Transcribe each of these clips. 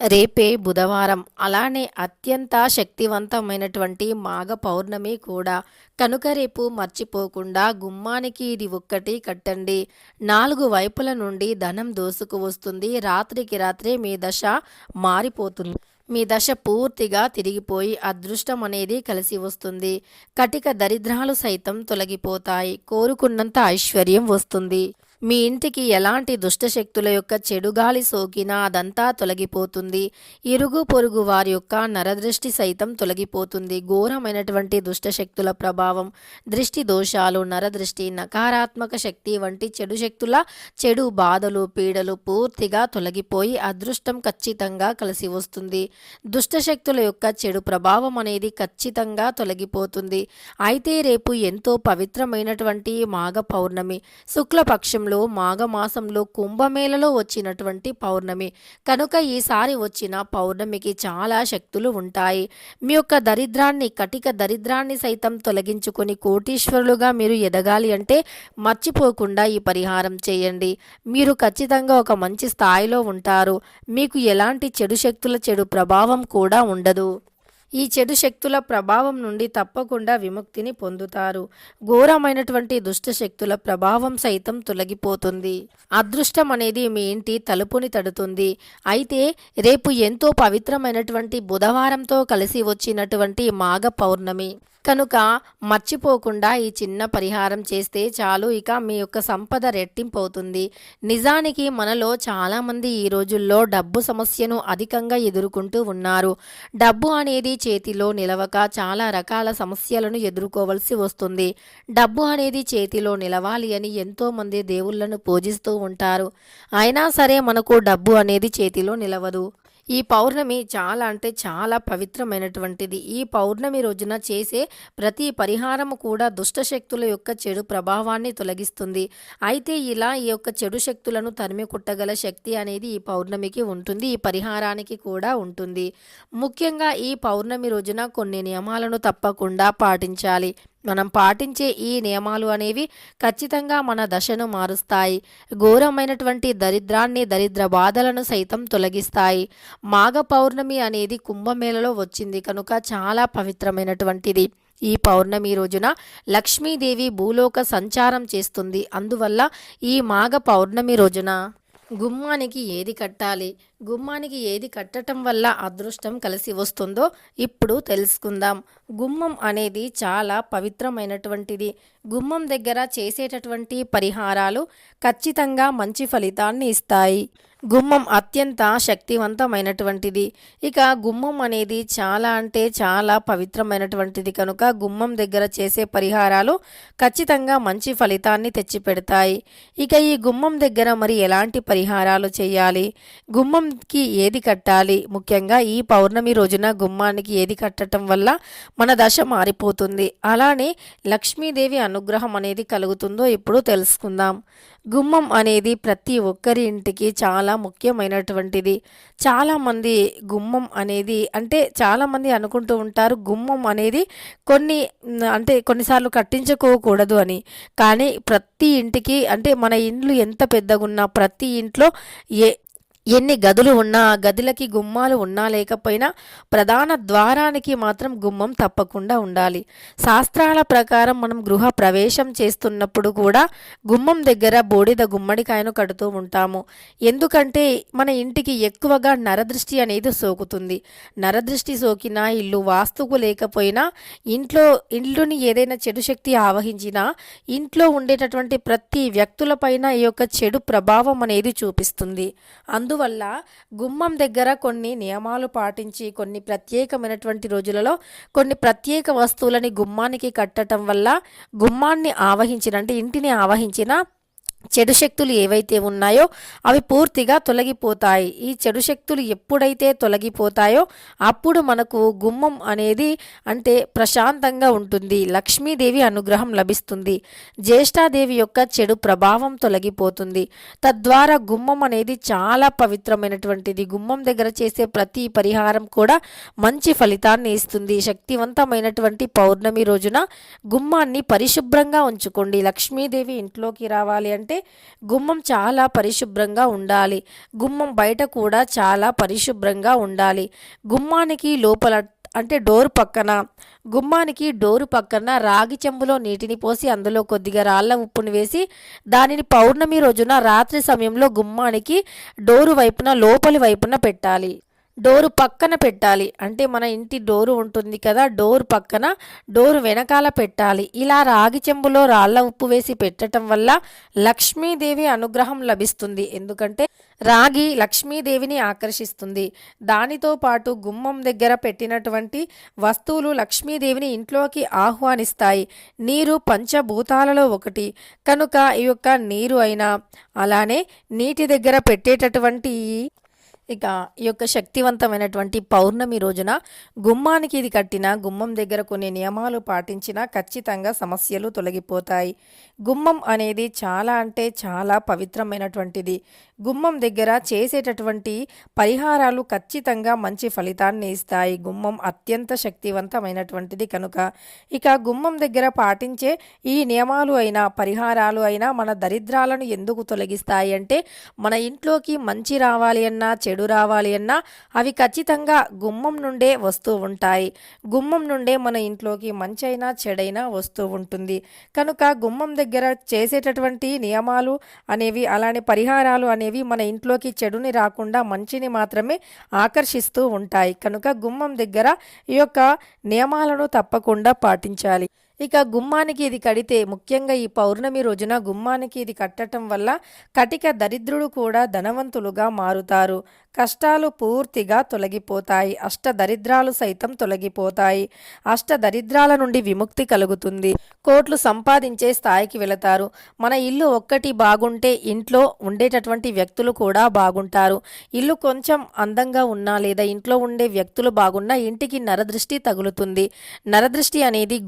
రేపే బుధవారం. అలానే అత్యంత శక్తివంతమైనటువంటి మాఘ పౌర్ణమి కూడా. కనుక రేపు మర్చిపోకుండా గుమ్మానికి ఇది ఒక్కటి కట్టండి. నాలుగు వైపుల నుండి ధనం దోసుకు వస్తుంది. రాత్రికి రాత్రే మీ దశ మారిపోతుంది. మీ దశ పూర్తిగా తిరిగిపోయి అదృష్టం అనేది కలిసి వస్తుంది. కటిక దరిద్రాలు సైతం తొలగిపోతాయి. కోరుకున్నంత ఐశ్వర్యం వస్తుంది. మీ ఇంటికి ఎలాంటి దుష్టశక్తుల యొక్క చెడుగాలి సోకినా అదంతా తొలగిపోతుంది. ఇరుగు పొరుగు వారి యొక్క నరదృష్టి సైతం తొలగిపోతుంది. ఘోరమైనటువంటి దుష్టశక్తుల ప్రభావం దృష్టి దోషాలు నరదృష్టి నకారాత్మక శక్తి వంటి చెడు శక్తుల చెడు బాధలు పీడలు పూర్తిగా తొలగిపోయి అదృష్టం ఖచ్చితంగా కలిసి వస్తుంది. దుష్టశక్తుల యొక్క చెడు ప్రభావం అనేది ఖచ్చితంగా తొలగిపోతుంది. అయితే రేపు ఎంతో పవిత్రమైనటువంటి మాఘ పౌర్ణమి. శుక్లపక్షంలో మాఘమాసంలో కుంభమేళలో వచ్చినటువంటి పౌర్ణమి. కనుక ఈసారి వచ్చిన పౌర్ణమికి చాలా శక్తులు ఉంటాయి. మీ యొక్క దరిద్రాన్ని కటిక దరిద్రాన్ని సైతం తొలగించుకొని కోటీశ్వరులుగా మీరు ఎదగాలి అంటే మర్చిపోకుండా ఈ పరిహారం చేయండి. మీరు ఖచ్చితంగా ఒక మంచి స్థాయిలో ఉంటారు. మీకు ఎలాంటి చెడు శక్తుల చెడు ప్రభావం కూడా ఉండదు. ఈ చెడు శక్తుల ప్రభావం నుండి తప్పకుండా విముక్తిని పొందుతారు. ఘోరమైనటువంటి దుష్ట శక్తుల ప్రభావం సైతం తొలగిపోతుంది. అదృష్టం అనేది మీ ఇంటి తలుపుని తడుతుంది. అయితే రేపు ఎంతో పవిత్రమైనటువంటి బుధవారంతో కలిసి వచ్చినటువంటి మాఘ పౌర్ణమి. కనుక మర్చిపోకుండా ఈ చిన్న పరిహారం చేస్తే చాలు. ఇక మీ యొక్క సంపద రెట్టింపు అవుతుంది నిజానికి మనలో చాలామంది ఈ రోజుల్లో డబ్బు సమస్యను అధికంగా ఎదుర్కొంటూ ఉన్నారు. డబ్బు అనేది చేతిలో నిలవక చాలా రకాల సమస్యలను ఎదుర్కోవలసి వస్తుంది. డబ్బు అనేది చేతిలో నిలవాలి అని ఎంతోమంది దేవుళ్ళను పూజిస్తూ ఉంటారు. అయినా సరే మనకు డబ్బు అనేది చేతిలో నిలవదు. ఈ పౌర్ణమి చాలా అంటే చాలా పవిత్రమైనటువంటిది. ఈ పౌర్ణమి రోజున చేసే ప్రతి పరిహారము కూడా దుష్ట శక్తుల యొక్క చెడు ప్రభావాన్ని తొలగిస్తుంది. అయితే ఇలా ఈ యొక్క చెడు శక్తులను తరిమి కొట్టగల శక్తి అనేది ఈ పౌర్ణమికి ఉంటుంది. ఈ పరిహారానికి కూడా ఉంటుంది. ముఖ్యంగా ఈ పౌర్ణమి రోజున కొన్ని నియమాలను తప్పకుండా పాటించాలి. మనం పాటించే ఈ నియమాలు అనేవి ఖచ్చితంగా మన దశను మారుస్తాయి. ఘోరమైనటువంటి దరిద్రాన్ని దరిద్ర బాధలను సైతం తొలగిస్తాయి. మాఘ పౌర్ణమి అనేది కుంభమేళలో వచ్చింది కనుక చాలా పవిత్రమైనటువంటిది. ఈ పౌర్ణమి రోజున లక్ష్మీదేవి భూలోక సంచారం చేస్తుంది. అందువల్ల ఈ మాఘ పౌర్ణమి రోజున గుమ్మానికి ఏది కట్టాలి? గుమ్మానికి ఏది కట్టడం వల్ల అదృష్టం కలిసి వస్తుందో ఇప్పుడు తెలుసుకుందాం. గుమ్మం అనేది చాలా పవిత్రమైనటువంటిది. గుమ్మం దగ్గర చేసేటటువంటి పరిహారాలు ఖచ్చితంగా మంచి ఫలితాన్ని ఇస్తాయి. గుమ్మం అత్యంత శక్తివంతమైనటువంటిది. ఇక గుమ్మం అనేది చాలా అంటే చాలా పవిత్రమైనటువంటిది కనుక గుమ్మం దగ్గర చేసే పరిహారాలు ఖచ్చితంగా మంచి ఫలితాన్ని తెచ్చిపెడతాయి. ఇక ఈ గుమ్మం దగ్గర మరి ఎలాంటి పరిహారాలు చేయాలి? గుమ్మంకి ఏది కట్టాలి? ముఖ్యంగా ఈ పౌర్ణమి రోజున గుమ్మానికి ఏది కట్టడం వల్ల మన దశ మారిపోతుంది. అలానే లక్ష్మీదేవి అనుగ్రహం అనేది కలుగుతుందో ఇప్పుడు తెలుసుకుందాం. గుమ్మం అనేది ప్రతి ఒక్కరి ఇంటికి చాలా ముఖ్యమైనటువంటిది. చాలామంది గుమ్మం అనేది అంటే చాలామంది అనుకుంటూ ఉంటారు గుమ్మం అనేది కొన్ని అంటే కొన్నిసార్లు కట్టించుకోకూడదు అని. కానీ ప్రతి ఇంటికి అంటే మన ఇండ్లు ఎంత పెద్దగా ఉన్నా ప్రతి ఇంట్లో ఏ ఎన్ని గదులు ఉన్నా గదిలకి గదులకి గుమ్మాలు ఉన్నా లేకపోయినా ప్రధాన ద్వారానికి మాత్రం గుమ్మం తప్పకుండా ఉండాలి. శాస్త్రాల ప్రకారం మనం గృహ ప్రవేశం చేస్తున్నప్పుడు కూడా గుమ్మం దగ్గర బూడిద గుమ్మడికాయను కడుతూ ఉంటాము. ఎందుకంటే మన ఇంటికి ఎక్కువగా నరదృష్టి అనేది సోకుతుంది. నరదృష్టి సోకినా ఇల్లు వాస్తుకు లేకపోయినా ఇంట్లో ఇంట్లోని ఏదైనా చెడు శక్తి ఆవహించినా ఇంట్లో ఉండేటటువంటి ప్రతి వ్యక్తులపైన ఈ యొక్క చెడు ప్రభావం అనేది చూపిస్తుంది. అందు అందువల్ల గుమ్మం దగ్గర కొన్ని నియమాలు పాటించి కొన్ని ప్రత్యేకమైనటువంటి రోజులలో కొన్ని ప్రత్యేక వస్తువులని గుమ్మానికి కట్టడం వల్ల గుమ్మాన్ని ఆవహించిన అంటే ఇంటిని ఆవహించిన చెడు శక్తులు ఏవైతే ఉన్నాయో అవి పూర్తిగా తొలగిపోతాయి. ఈ చెడు శక్తులు ఎప్పుడైతే తొలగిపోతాయో అప్పుడు మనకు గుమ్మం అనేది అంటే ప్రశాంతంగా ఉంటుంది. లక్ష్మీదేవి అనుగ్రహం లభిస్తుంది. జ్యేష్ఠాదేవి యొక్క చెడు ప్రభావం తొలగిపోతుంది. తద్వారా గుమ్మం అనేది చాలా పవిత్రమైనటువంటిది. గుమ్మం దగ్గర చేసే ప్రతి పరిహారం కూడా మంచి ఫలితాన్ని ఇస్తుంది. శక్తివంతమైనటువంటి పౌర్ణమి రోజున గుమ్మాన్ని పరిశుభ్రంగా ఉంచుకోండి. లక్ష్మీదేవి ఇంట్లోకి రావాలి అంటే అంటే గుమ్మం చాలా పరిశుభ్రంగా ఉండాలి. గుమ్మం బయట కూడా చాలా పరిశుభ్రంగా ఉండాలి. గుమ్మానికి లోపల అంటే డోర్ పక్కన గుమ్మానికి డోరు పక్కన రాగి చెంబులో నీటిని పోసి అందులో కొద్దిగా రాళ్ళ ఉప్పుని వేసి దానిని పౌర్ణమి రోజున రాత్రి సమయంలో గుమ్మానికి డోరు వైపున లోపలి వైపున పెట్టాలి. డోరు పక్కన పెట్టాలి. అంటే మన ఇంటి డోరు ఉంటుంది కదా డోర్ పక్కన డోరు వెనకాల పెట్టాలి. ఇలా రాగి చెంబులో రాళ్ళ ఉప్పు వేసి పెట్టడం వల్ల లక్ష్మీదేవి అనుగ్రహం లభిస్తుంది. ఎందుకంటే రాగి లక్ష్మీదేవిని ఆకర్షిస్తుంది. దానితో పాటు గుమ్మం దగ్గర పెట్టినటువంటి వస్తువులు లక్ష్మీదేవిని ఇంట్లోకి ఆహ్వానిస్తాయి. నీరు పంచభూతాలలో ఒకటి. కనుక ఈ యొక్క నీరు అయినా అలానే నీటి దగ్గర పెట్టేటటువంటి ఇక ఈ యొక్క శక్తివంతమైనటువంటి పౌర్ణమి రోజున గుమ్మానికి ఇది కట్టిన గుమ్మం దగ్గర కొన్ని నియమాలు పాటించినా ఖచ్చితంగా సమస్యలు తొలగిపోతాయి. గుమ్మం అనేది చాలా అంటే చాలా పవిత్రమైనటువంటిది. గుమ్మం దగ్గర చేసేటటువంటి పరిహారాలు ఖచ్చితంగా మంచి ఫలితాన్ని ఇస్తాయి. గుమ్మం అత్యంత శక్తివంతమైనటువంటిది కనుక. ఇక గుమ్మం దగ్గర పాటించే ఈ నియమాలు అయినా పరిహారాలు అయినా మన దరిద్రాలను ఎందుకు తొలగిస్తాయి అంటే మన ఇంట్లోకి మంచి రావాలి అన్నా చెడు రావాలి అన్నా అవి ఖచ్చితంగా గుమ్మం నుండే వస్తూ ఉంటాయి. గుమ్మం నుండే మన ఇంట్లోకి మంచైనా చెడైనా వస్తూ ఉంటుంది. కనుక గుమ్మం దగ్గర చేసేటటువంటి నియమాలు అనేవి అలానే పరిహారాలు అనేవి మన ఇంట్లోకి చెడుని రాకుండా మంచిని మాత్రమే ఆకర్షిస్తూ ఉంటాయి. కనుక గుమ్మం దగ్గర ఈ యొక్క నియమాలను తప్పకుండా పాటించాలి. ఇక గుమ్మానికి ఇది కడితే ముఖ్యంగా ఈ పౌర్ణమి రోజున గుమ్మానికి ఇది కట్టడం వల్ల కటిక దరిద్రుడు కూడా ధనవంతులుగా మారుతారు. కష్టాలు పూర్తిగా తొలగిపోతాయి. అష్ట దరిద్రాలు సైతం తొలగిపోతాయి. అష్ట దరిద్రాల నుండి విముక్తి కలుగుతుంది. కోట్లు సంపాదించే స్థాయికి వెళతారు. మన ఇల్లు ఒక్కటి బాగుంటే ఇంట్లో ఉండేటటువంటి వ్యక్తులు కూడా బాగుంటారు. ఇల్లు కొంచెం అందంగా ఉన్నా లేదా ఇంట్లో ఉండే వ్యక్తులు బాగున్నా ఇంటికి నరదృష్టి తగులుతుంది. నరదృష్టి అనేది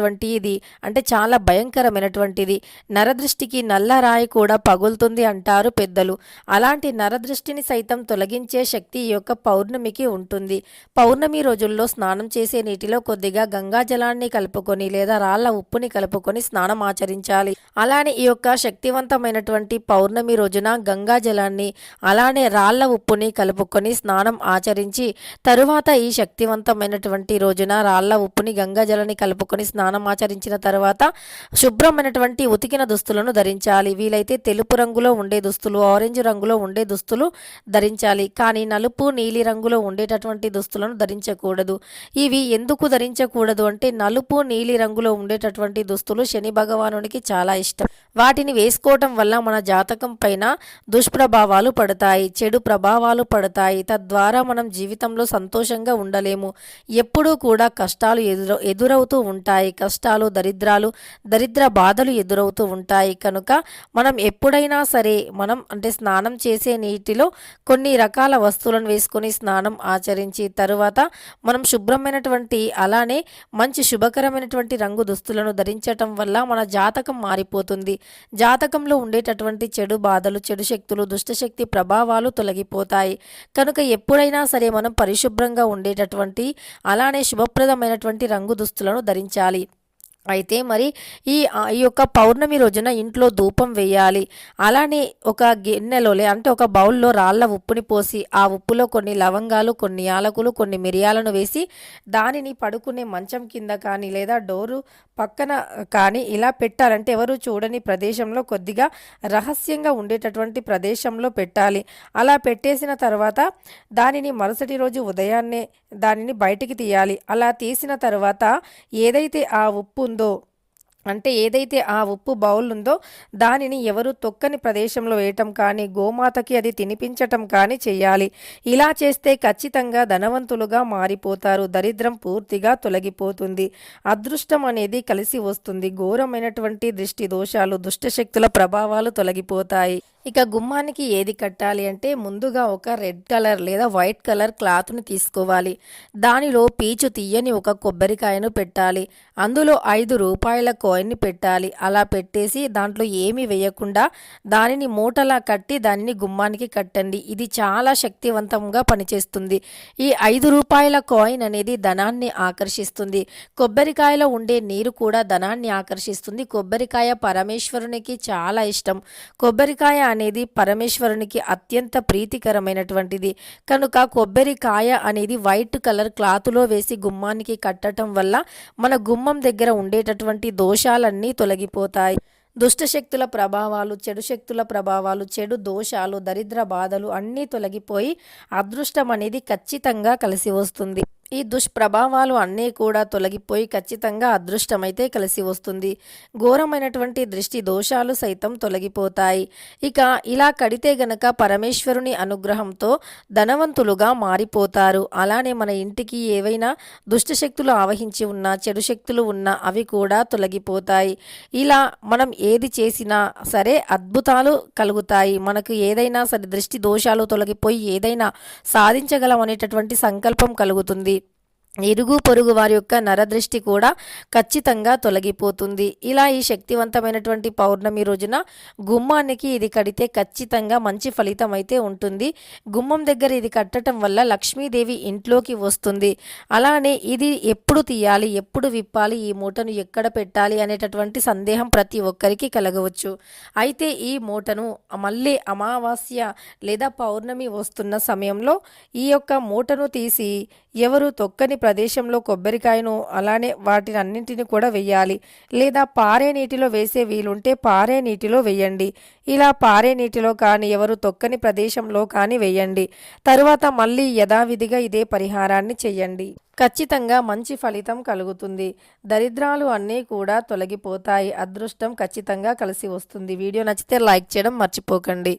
ఘోరమైనటువంటి ఇది. అంటే చాలా భయంకరమైనటువంటిది. నరదృష్టికి నల్ల రాయి కూడా పగులుతుంది అంటారు పెద్దలు. అలాంటి నరదృష్టిని సైతం తొలగించే శక్తి ఈ యొక్క పౌర్ణమికి ఉంటుంది. పౌర్ణమి రోజుల్లో స్నానం చేసే నీటిలో కొద్దిగా గంగా జలాన్ని కలుపుకొని లేదా రాళ్ళ ఉప్పుని కలుపుకొని స్నానం ఆచరించాలి. అలానే ఈ యొక్క శక్తివంతమైనటువంటి పౌర్ణమి రోజున గంగా జలాన్ని అలానే రాళ్ళ ఉప్పుని కలుపుకొని స్నానం ఆచరించి తరువాత ఈ శక్తివంతమైనటువంటి రోజున రాళ్ళ ఉప్పుని గంగా జలాన్ని కలుపుకొని స్నానం ఆచరించిన తర్వాత శుభ్రమైనటువంటి ఉతికిన దుస్తులను ధరించాలి. వీలైతే తెలుపు రంగులో ఉండే దుస్తులు ఆరెంజ్ రంగులో ఉండే దుస్తులు ధరించాలి. కానీ నలుపు నీలి రంగులో ఉండేటటువంటి దుస్తులను ధరించకూడదు. ఇవి ఎందుకు ధరించకూడదు అంటే నలుపు నీలి రంగులో ఉండేటటువంటి దుస్తులు శని భగవానునికి చాలా ఇష్టం. వాటిని వేసుకోవటం వల్ల మన జాతకం పైన దుష్ప్రభావాలు పడతాయి చెడు ప్రభావాలు పడతాయి. తద్వారా మనం జీవితంలో సంతోషంగా ఉండలేము. ఎప్పుడూ కూడా కష్టాలు ఎదురు ఎదురవుతూ ఉంటాయి. కష్టాలు దరిద్రాలు దరిద్ర బాధలు ఎదురవుతూ ఉంటాయి. కనుక మనం ఎప్పుడైనా సరే మనం అంటే స్నానం చేసే నీటిలో కొన్ని రకాల వస్తువులను వేసుకొని స్నానం ఆచరించి తరువాత మనం శుభ్రమైనటువంటి అలానే మంచి శుభకరమైనటువంటి రంగు దుస్తులను ధరించటం వల్ల మన జాతకం మారిపోతుంది. జాతకంలో ఉండేటటువంటి చెడు బాధలు చెడు శక్తులు దుష్టశక్తి ప్రభావాలు తొలగిపోతాయి. కనుక ఎప్పుడైనా సరే మనం పరిశుభ్రంగా ఉండేటటువంటి అలానే శుభప్రదమైనటువంటి రంగు దుస్తులను ధరించాలి. అయితే మరి ఈ ఈ యొక్క పౌర్ణమి రోజున ఇంట్లో ధూపం వేయాలి. అలానే ఒక గిన్నెలో లే అంటే ఒక బౌల్లో రాళ్ళ ఉప్పుని పోసి ఆ ఉప్పులో కొన్ని లవంగాలు కొన్ని యాలకులు కొన్ని మిరియాలను వేసి దానిని పడుకునే మంచం కింద కానీ లేదా డోరు పక్కన కానీ ఇలా పెట్టాలంటే ఎవరు చూడని ప్రదేశంలో కొద్దిగా రహస్యంగా ఉండేటటువంటి ప్రదేశంలో పెట్టాలి. అలా పెట్టేసిన తర్వాత దానిని మరుసటి రోజు ఉదయాన్నే దానిని బయటికి తీయాలి. అలా తీసిన తర్వాత ఏదైతే ఆ ఉప్పు ఉందో? అంటే ఏదైతే ఆ ఉప్పు బౌల్ ఉందో దానిని ఎవరు తొక్కని ప్రదేశంలో వేయటం కానీ గోమాతకి అది తినిపించటం కానీ చేయాలి. ఇలా చేస్తే ఖచ్చితంగా ధనవంతులుగా మారిపోతారు. దరిద్రం పూర్తిగా తొలగిపోతుంది. అదృష్టం అనేది కలిసి వస్తుంది. ఘోరమైనటువంటి దృష్టి దోషాలు దుష్టశక్తుల ప్రభావాలు తొలగిపోతాయి. ఇక గుమ్మానికి ఏది కట్టాలి అంటే ముందుగా ఒక రెడ్ కలర్ లేదా వైట్ కలర్ క్లాత్ని తీసుకోవాలి. దానిలో పీచు తీయని ఒక కొబ్బరికాయను పెట్టాలి. అందులో ఐదు రూపాయల కాయిన్ని పెట్టాలి. అలా పెట్టేసి దాంట్లో ఏమీ వేయకుండా దానిని మూటలా కట్టి దానిని గుమ్మానికి కట్టండి. ఇది చాలా శక్తివంతంగా పనిచేస్తుంది. ఈ ఐదు రూపాయల కాయిన్ అనేది ధనాన్ని ఆకర్షిస్తుంది. కొబ్బరికాయలో ఉండే నీరు కూడా ధనాన్ని ఆకర్షిస్తుంది. కొబ్బరికాయ పరమేశ్వరునికి చాలా ఇష్టం. కొబ్బరికాయ అనేది పరమేశ్వరునికి అత్యంత ప్రీతికరమైనటువంటిది. కనుక కొబ్బరికాయ అనేది వైట్ కలర్ క్లాత్లో వేసి గుమ్మానికి కట్టడం వల్ల మన గుమ్మం దగ్గర ఉండేటటువంటి దోషాలన్నీ తొలగిపోతాయి. దుష్టశక్తుల ప్రభావాలు చెడు శక్తుల ప్రభావాలు చెడు దోషాలు దరిద్ర బాధలు అన్నీ తొలగిపోయి అదృష్టం అనేది ఖచ్చితంగా కలిసి వస్తుంది. ఈ దుష్ప్రభావాలు అన్నీ కూడా తొలగిపోయి ఖచ్చితంగా అదృష్టమైతే కలిసి వస్తుంది. ఘోరమైనటువంటి దృష్టి దోషాలు సైతం తొలగిపోతాయి. ఇక ఇలా కడితే గనక పరమేశ్వరుని అనుగ్రహంతో ధనవంతులుగా మారిపోతారు. అలానే మన ఇంటికి ఏవైనా దుష్టశక్తులు ఆవహించి ఉన్నా చెడు శక్తులు ఉన్నా అవి కూడా తొలగిపోతాయి. ఇలా మనం ఏది చేసినా సరే అద్భుతాలు కలుగుతాయి. మనకు ఏదైనా సరే దృష్టి దోషాలు తొలగిపోయి ఏదైనా సాధించగలం అనేటటువంటి సంకల్పం కలుగుతుంది. ఇరుగు పొరుగు వారి యొక్క నరదృష్టి కూడా ఖచ్చితంగా తొలగిపోతుంది. ఇలా ఈ శక్తివంతమైనటువంటి పౌర్ణమి రోజున గుమ్మానికి ఇది కడితే ఖచ్చితంగా మంచి ఫలితం అయితే ఉంటుంది. గుమ్మం దగ్గర ఇది కట్టడం వల్ల లక్ష్మీదేవి ఇంట్లోకి వస్తుంది. అలానే ఇది ఎప్పుడు తీయాలి ఎప్పుడు విప్పాలి ఈ మూటను ఎక్కడ పెట్టాలి అనేటటువంటి సందేహం ప్రతి ఒక్కరికి కలగవచ్చు. అయితే ఈ మూటను మళ్ళీ అమావాస్య లేదా పౌర్ణమి వస్తున్న సమయంలో ఈ యొక్క మూటను తీసి ఎవరు తొక్కని ప్రదేశంలో కొబ్బరికాయను అలానే వాటిని అన్నింటిని కూడా వెయ్యాలి. లేదా పారే నీటిలో వేసే వీలుంటే పారే నీటిలో వెయ్యండి. ఇలా పారే నీటిలో కానీ ఎవరు తొక్కని ప్రదేశంలో కానీ వెయ్యండి. తరువాత మళ్ళీ యథావిధిగా ఇదే పరిహారాన్ని చెయ్యండి. ఖచ్చితంగా మంచి ఫలితం కలుగుతుంది. దరిద్రాలు అన్నీ కూడా తొలగిపోతాయి. అదృష్టం ఖచ్చితంగా కలిసి వస్తుంది. వీడియో నచ్చితే లైక్ చేయడం మర్చిపోకండి.